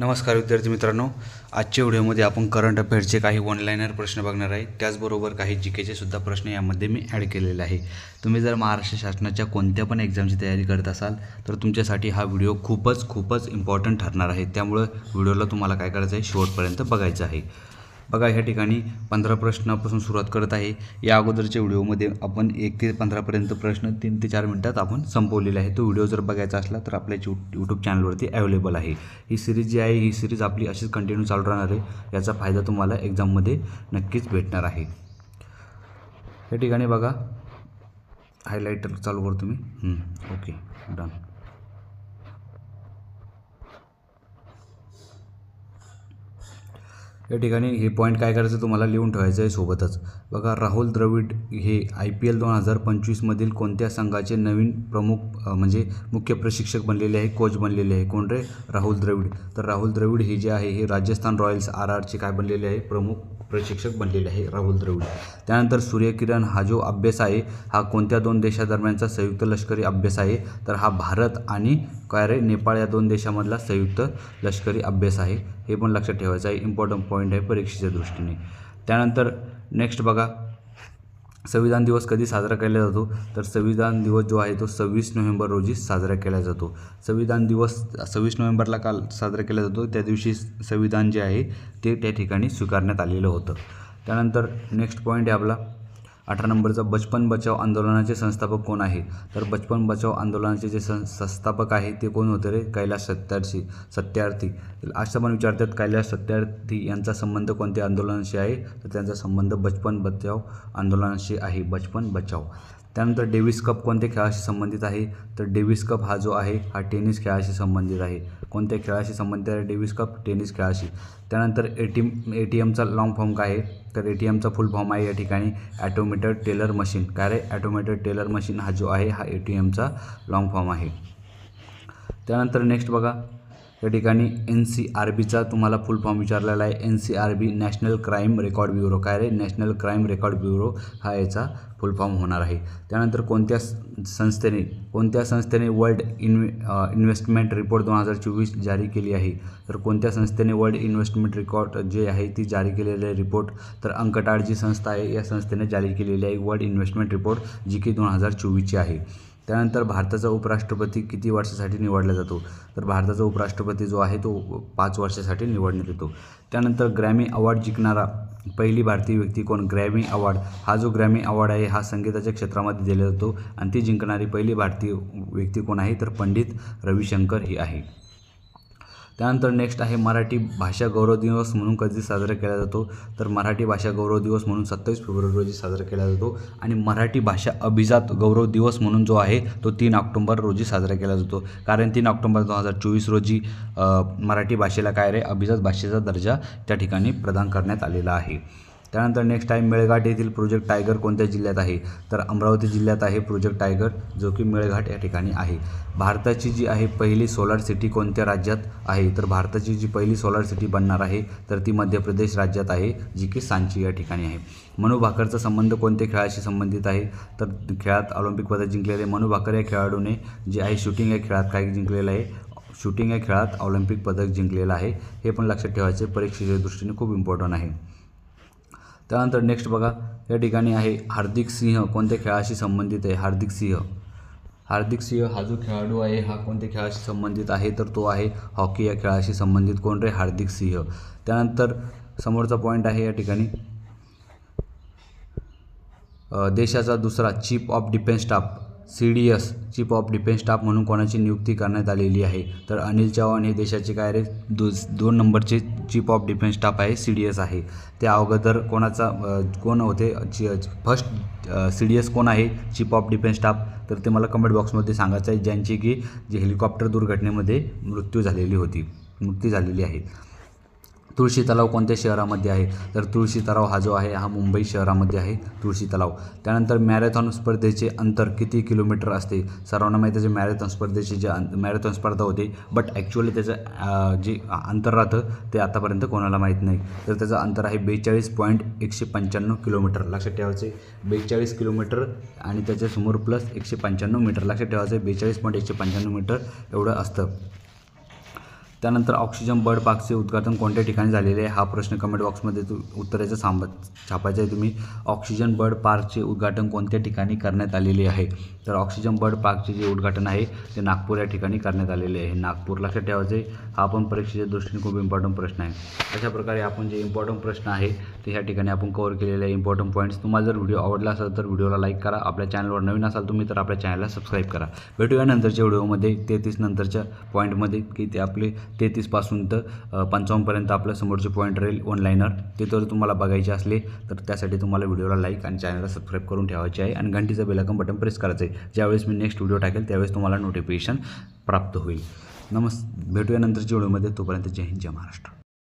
नमस्कार विद्यार्थी मित्रांनो. आजच्या व्हिडिओमध्ये आपण करंट अफेअर्सचे काही ऑनलाईनर प्रश्न बघणार आहे. त्याचबरोबर काही जी केचे सुद्धा प्रश्न यामध्ये मी ॲड केलेले आहे. तुम्ही जर महाराष्ट्र शासनाच्या कोणत्या पण एक्झामची तयारी करत असाल तर तुमच्यासाठी हा व्हिडिओ खूपच खूपच इम्पॉर्टंट ठरणार आहे. त्यामुळं व्हिडिओला तुम्हाला काय करायचं आहे शेवटपर्यंत बघायचं आहे. बघा ह्या ठिकाणी पंधरा प्रश्नापासून सुरुवात करत आहे. या अगोदरच्या व्हिडिओमध्ये आपण एक ते पंधरापर्यंत प्रश्न तीन ते चार मिनटात आपण संपवलेला आहे. तो व्हिडिओ जर बघायचा असला तर आपल्या यू यूट्यूब चॅनलवरती अवेलेबल आहे. ही सिरीज जी आहे ही सिरीज आपली अशीच कंटिन्यू चालू राहणार आहे. याचा फायदा तुम्हाला एक्झाममध्ये नक्कीच भेटणार आहे. या ठिकाणी बघा. हायलाईटर चालू करतो मी. ओके डन या ठिकाणी हे पॉईंट काय करायचं तुम्हाला लिहून ठेवायचं आहे सोबतच. बघा राहुल द्रविड हे आय पी एल दोन हजार पंचवीसमधील कोणत्या संघाचे नवीन प्रमुख म्हणजे मुख्य प्रशिक्षक बनलेले आहे कोच बनलेले आहे? कोण रे? राहुल द्रविड. तर राहुल द्रविड हे जे आहे हे राजस्थान रॉयल्स आर आरचे काय बनलेले आहे? प्रमुख प्रशिक्षक बनलेले आहे राहुल द्रविड. त्यानंतर सूर्यकिरण हा जो अभ्यास आहे हा कोणत्या दोन देशादरम्यानचा संयुक्त लष्करी अभ्यास आहे? तर हा भारत आणि काय रे नेपाळ या दोन देशामधला संयुक्त लष्करी अभ्यास आहे. हे पण लक्षात ठेवायचं आहे. इम्पॉर्टंट पॉईंट आहे परीक्षेच्या दृष्टीने. त्यानंतर नेक्स्ट बघा. संविधान दिवस कधी साजरा केला जातो? तर संविधान दिवस जो आहे तो सव्वीस नोव्हेंबर रोजी साजरा केला जातो. संविधान दिवस सव्वीस नोव्हेंबरला काल साजरा केला जातो. त्या दिवशी संविधान जे आहे ते त्या ठिकाणी स्वीकारण्यात आलेलं होतं. त्यानंतर नेक्स्ट पॉईंट आहे आपला. अठरा नंबरचा बचपन बचाव आंदोलनाचे संस्थापक कोण आहे तर बचपन बचाव आंदोलनाचे जे सं संस्थापक आहे ते कोण होते रे? कैलास सत्यार्थी सत्यार्थी. असं पण विचारतात कैलास सत्यार्थी यांचा संबंध कोणत्या आंदोलनाशी आहे? तर त्यांचा संबंध बचपन बचाव आंदोलनाशी आहे बचपन बचाव. त्यानंतर डेव्हिस कप कोणत्या खेळाशी संबंधित आहे? तर डेव्हिस कप हा जो आहे हा टेनिस खेळाशी संबंधित आहे. कोणत्या खेळाशी संबंधित आहे? डेव्हिस कप टेनिस खेळाशी. त्यानंतर ए टी ए टी एमचा लॉंग फॉर्म काय आहे? तर ए टी एमचा फुल फॉर्म आहे या ठिकाणी ॲटोमेटेड टेलर मशीन. काय रे? ॲटोमेटेड टेलर मशीन हा जो आहे हा ए टी एमचा लॉंग फॉर्म आहे. त्यानंतर नेक्स्ट बघा. या ठिकाणी एन सी आर बीचा तुम्हाला फुल फॉर्म विचारलेला आहे. N C R B national crime record bureau काय रे? नॅशनल क्राईम रेकॉर्ड ब्युरो हा याचा फुल फॉर्म होणार आहे. त्यानंतर कोणत्या संस्थेने कोणत्या संस्थेने वर्ल्ड इन्व्हे इन्व्हेस्टमेंट रिपोर्ट दोन हजार चोवीस जारी केली आहे? तर कोणत्या संस्थेने वर्ल्ड इन्व्हेस्टमेंट रिकॉर्ड जे आहे ती जारी केलेली आहे रिपोर्ट तर अंकटाळ जी संस्था आहे. या संस्थेने जारी केलेली आहे वर्ल्ड इन्व्हेस्टमेंट रिपोर्ट जी की दोन हजार चोवीसची आहे. त्यानंतर भारताचा उपराष्ट्रपती किती वर्षासाठी निवडला जातो? तर भारताचा उपराष्ट्रपती जो आहे तो पाच वर्षासाठी निवडण्यात येतो. त्यानंतर ग्रॅमी अवॉर्ड जिंकणारा पहिली भारतीय व्यक्ती कोण? ग्रॅमी अवॉर्ड हा जो ग्रॅमी अवॉर्ड आहे हा संगीताच्या क्षेत्रामध्ये दिला जातो. आणि ती जिंकणारी पहिली भारतीय व्यक्ती कोण आहे? तर पंडित रविशंकर ही आहे. त्यानंतर नेक्स्ट आहे मराठी भाषा गौरव दिवस म्हणून कधी साजरा केला जातो. तर मराठी भाषा गौरव दिवस म्हणून सत्तावीस फेब्रुवारी रोजी साजरा केला जातो. आणि मराठी भाषा अभिजात गौरव दिवस म्हणून जो आहे तो तीन ऑक्टोंबर रोजी साजरा केला जातो. कारण तीन ऑक्टोंबर दोन हजार चोवीस रोजी मराठी भाषेला काय रे? अभिजात भाषेचा दर्जा त्या ठिकाणी प्रदान करण्यात आलेला आहे. त्यानंतर नेक्स्ट टाईम मेळघाट येथील प्रोजेक्ट टायगर कोणत्या जिल्ह्यात आहे? तर अमरावती जिल्ह्यात आहे प्रोजेक्ट टायगर जो की मेळघाट या ठिकाणी आहे. भारताची जी आहे पहिली सोलार सिटी कोणत्या राज्यात आहे? तर भारताची जी पहिली सोलार सिटी बनणार आहे तर ती मध्य प्रदेश राज्यात आहे जी की सांची या ठिकाणी आहे. मनू भाकरचा संबंध कोणत्या खेळाशी संबंधित आहे? तर खेळात ऑलिम्पिक पदक जिंकलेले मनू भाकर या खेळाडूने जे आहे शूटिंग या खेळात काय जिंकलेलं आहे? शूटिंग या खेळात ऑलिम्पिक पदक जिंकलेलं आहे. हे पण लक्षात ठेवायचे परीक्षेच्या दृष्टीने खूप इम्पॉर्टंट आहे. त्यानंतर नेक्स्ट बघा या ठिकाणी आहे हार्दिक सिंह. कोणत्या खेळाशी संबंधित आहे हार्दिक सिंह? हार्दिक सिंह हा जो खेळाडू आहे हा कोणत्या खेळाशी संबंधित आहे? तर तो आहे हॉकी. या खेळाशी संबंधित कोण रे? हार्दिक सिंह. त्यानंतर समोरचा पॉईंट आहे या ठिकाणी. देशाचा दुसरा chief of defence staff C D S chief of defence staff म्हणून कोणाची नियुक्ती करण्यात आलेली आहे? तर अनिल चव्हाण हे देशाचे काय रे? दो दोन नंबरचे चीफ ऑफ डिफेन्स स्टाफ आहे सी डी एस आहे. त्या अगोदर कोणाचा कोण होते? ची फर्स्ट सी डी एस कोण आहे? Chief of defence staff. तर ते मला कमेंट बॉक्समध्ये सांगायचं आहे ज्यांची की जी हेलिकॉप्टर दुर्घटनेमध्ये मृत्यू झालेली होती मृत्यू झालेली आहे. तुळशी तलाव कोणत्या शहरामध्ये आहे? तर तुळशी तलाव हा जो आहे हा मुंबई शहरामध्ये आहे तुळशी तलाव. त्यानंतर मॅरेथॉन स्पर्धेचे अंतर किती किलोमीटर असते? सर्वांना माहिती आहे जे मॅरेथॉन स्पर्धेचे जे मॅरेथॉन स्पर्धा होते बट ॲक्च्युअली त्याचं जे अंतर राहतं ते आतापर्यंत कोणाला माहीत नाही. तर त्याचं अंतर आहे बेचाळीस पॉईंट एकशे पंच्याण्णव किलोमीटर. लक्षात ठेवायचे बेचाळीस किलोमीटर आणि त्याच्यासमोर प्लस एकशे पंच्याण्णव मीटर. लक्षात ठेवायचं बेचाळीस पॉईंट एकशे पंच्याण्णव मीटर एवढं असतं. त्यानंतर ऑक्सिजन बर्ड पार्कचे उद्घाटन कोणत्या ठिकाणी झालेले आहे? हा प्रश्न कमेंट बॉक्समध्ये तू उत्तराचं सांब छापायचं आहे. तुम्ही ऑक्सिजन बर्ड पार्कचे उद्घाटन कोणत्या ठिकाणी करण्यात आलेले आहे? तर ऑक्सिजन बर्ड पार्कचे जे उद्घाटन आहे ते नागपूर या ठिकाणी करण्यात आलेले आहे. नागपूर लक्षात ठेवायचे हा पण परीक्षेच्या दृष्टीने खूप इम्पॉर्टंट प्रश्न आहे. अशा प्रकारे आपण जे इम्पॉर्टंट प्रश्न आहे ते ह्या ठिकाणी आपण कव्हर केलेले आहे. इम्पॉर्टंट पॉईंट्स तुम्हाला जर व्हिडिओ आवडला असेल तर व्हिडिओला लाईक करा. आपल्या चॅनलवर नवीन असाल तुम्ही तर आपल्या चॅनलला सबस्क्राईब करा. भेटूया नंतरच्या व्हिडिओमध्ये तेहतीस नंतरच्या पॉईंटमध्ये की ते आपले तेहतीसपासून तर पंचावन्नपर्यंत आपलं समोरचे पॉईंट राहील ऑनलाईनर ते जर तुम्हाला बघायचे असले तर त्यासाठी तुम्हाला व्हिडिओला लाईक आणि चॅनलला सबस्क्राईब करून ठेवायचे आहे. आणि घंटीचं बेलाकन बटन प्रेस करायचं आहे. ज्यावेळेस मी नेक्स्ट व्हिडिओ टाकेल त्यावेळेस तुम्हाला नोटिफिकेशन प्राप्त होईल. नमस् भेटूया नंतरच्या व्हिडिओमध्ये तोपर्यंत जय हिंद जय महाराष्ट्र.